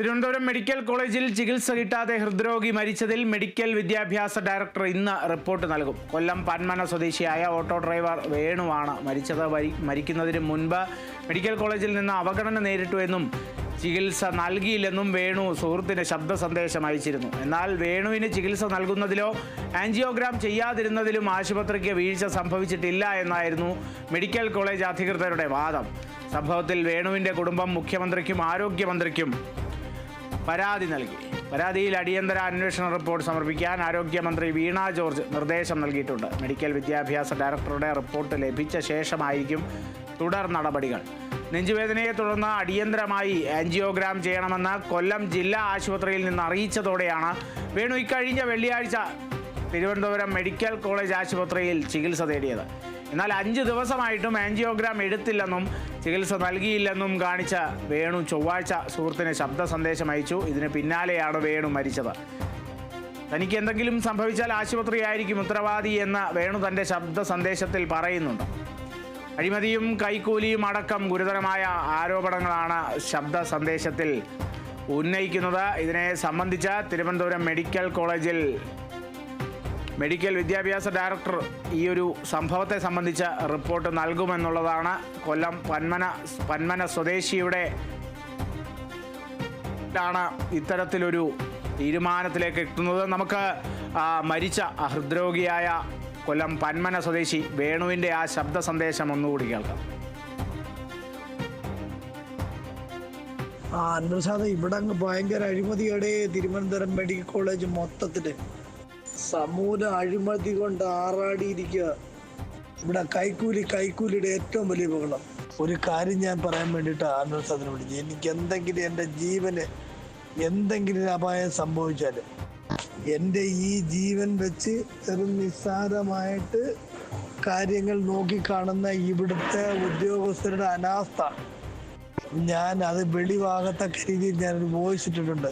Thiruvananthapuram medical കോളേജിൽ ചികിത്സ കിട്ടാതെ ഹൃദ്രോഗി മരിച്ചതിൽ മെഡിക്കൽ വിദ്യാഭ്യാസ ഡയറക്ടർ ഇന്ന് റിപ്പോർട്ട് നൽകും. കൊല്ലം പന്മന സ്വദേശിയായ ഓട്ടോ ഡ്രൈവർ വേണുവാണ് മരിച്ചത്. മരിക്കുന്നതിന് മുൻപ് മെഡിക്കൽ കോളേജിൽ നിന്ന് അവഗണന നേരിട്ടു എന്നും ചികിത്സ നൽകിയില്ലെന്നും വേണു സുഹൃത്തിന് ശബ്ദ സന്ദേശം അയച്ചിരുന്നു. എന്നാൽ വേണുവിന് ചികിത്സ നൽകുന്നതിലോ ആൻജിയോഗ്രാം ചെയ്യാതിരുന്നതിലും ആശുപത്രിക്ക് വീഴ്ച സംഭവിച്ചിട്ടില്ല എന്നായിരുന്നു മെഡിക്കൽ കോളേജ് അധികൃതരുടെ വാദം. സംഭവത്തിൽ വേണുവിന്റെ കുടുംബം മുഖ്യമന്ത്രിക്കും ആരോഗ്യമന്ത്രിക്കും പരാതി നൽകി. പരാതിയിൽ അടിയന്തര അന്വേഷണ റിപ്പോർട്ട് സമർപ്പിക്കാൻ ആരോഗ്യമന്ത്രി വീണ ജോർജ് നിർദ്ദേശം നൽകിയിട്ടുണ്ട്. മെഡിക്കൽ വിദ്യാഭ്യാസ ഡയറക്ടറുടെ റിപ്പോർട്ട് ലഭിച്ച ശേഷമായിരിക്കും തുടർ നടപടികൾ. നെഞ്ചുവേദനയെ തുടർന്ന് അടിയന്തരമായി ആൻജിയോഗ്രാം ചെയ്യണമെന്ന് കൊല്ലം ജില്ലാ ആശുപത്രിയിൽ നിന്ന് അറിയിച്ചതോടെയാണ് വേണു ഇക്കഴിഞ്ഞ വെള്ളിയാഴ്ച തിരുവനന്തപുരം മെഡിക്കൽ കോളേജ് ആശുപത്രിയിൽ ചികിത്സ തേടിയത്. എന്നാൽ അഞ്ച് ദിവസമായിട്ടും ആൻജിയോഗ്രാം എടുത്തില്ലെന്നും ചികിത്സ നൽകിയില്ലെന്നും കാണിച്ച വേണു ചൊവ്വാഴ്ച സുഹൃത്തിന് ശബ്ദ സന്ദേശം അയച്ചു. ഇതിന് പിന്നാലെയാണ് വേണു മരിച്ചത്. തനിക്ക് എന്തെങ്കിലും സംഭവിച്ചാൽ ആശുപത്രിയായിരിക്കും ഉത്തരവാദി എന്ന് വേണു തന്റെ ശബ്ദ സന്ദേശത്തിൽ പറയുന്നുണ്ട്. അഴിമതിയും കൈക്കൂലിയും അടക്കം ഗുരുതരമായ ആരോപണങ്ങളാണ് ശബ്ദ സന്ദേശത്തിൽ ഉന്നയിക്കുന്നത്. ഇതിനെ സംബന്ധിച്ച് തിരുവനന്തപുരം മെഡിക്കൽ കോളേജിൽ മെഡിക്കൽ വിദ്യാഭ്യാസ ഡയറക്ടർ ഈ ഒരു സംഭവത്തെ സംബന്ധിച്ച റിപ്പോർട്ട് നൽകുമെന്നുള്ളതാണ് കൊല്ലം പന്മന പന്മന സ്വദേശിയുടെ ാണ് ഇത്തരത്തിലൊരു തീരുമാനത്തിലേക്ക് എത്തുന്നത്. നമുക്ക് മരിച്ച ഹൃദ്രോഗിയായ കൊല്ലം പന്മന സ്വദേശി വേണുവിന്റെ ആ ശബ്ദ സന്ദേശം ഒന്നുകൂടി കേൾക്കാം. ആ അൻവസാദ് ഇവിടെ അങ്ങ് ഭയങ്കര അഴിമതിയുടെ തിരുവനന്തപുരം മെഡിക്കൽ കോളേജ് മൊത്തത്തിൽ. സമൂല അഴിമതി കൊണ്ട് ആറാടിയിരിക്കുക. ഇവിടെ കൈക്കൂലി കൈക്കൂലിയുടെ ഏറ്റവും വലിയ ബഹളം. ഒരു കാര്യം ഞാൻ പറയാൻ വേണ്ടിയിട്ട് സാധനം വിളിച്ചു. എനിക്ക് എന്തെങ്കിലും എന്റെ ജീവന് എന്തെങ്കിലും അപായം സംഭവിച്ചാൽ എന്റെ ഈ ജീവൻ വെച്ച് വെറും നിസ്സാരമായിട്ട് കാര്യങ്ങൾ നോക്കിക്കാണുന്ന ഇവിടുത്തെ ഉദ്യോഗസ്ഥരുടെ അനാസ്ഥ ഞാൻ അത് വെളിവാകത്തക്ക രീതിയിൽ ഒരു വോയിസ് ഇട്ടിട്ടുണ്ട്.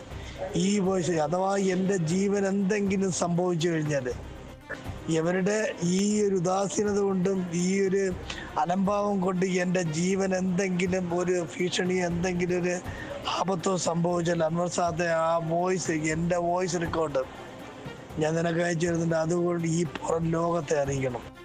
ഈ വോയിസ് അഥവാ എന്റെ ജീവൻ എന്തെങ്കിലും സംഭവിച്ചു കഴിഞ്ഞാൽ ഇവരുടെ ഈ ഒരു ഉദാസീനത കൊണ്ടും ഈ ഒരു അലംഭാവം കൊണ്ട് എന്റെ ജീവൻ എന്തെങ്കിലും ഒരു ഭീഷണി എന്തെങ്കിലും ഒരു ആപത്തോ സംഭവിച്ചാൽ അൻവർ സാദെ ആ വോയിസ് എന്റെ വോയിസ് റെക്കോർഡ് ഞാൻ നിനക്ക് അയച്ചു തരുന്നുണ്ട്. അതുകൊണ്ട് ഈ പുറം ലോകത്തെ അറിയിക്കണം.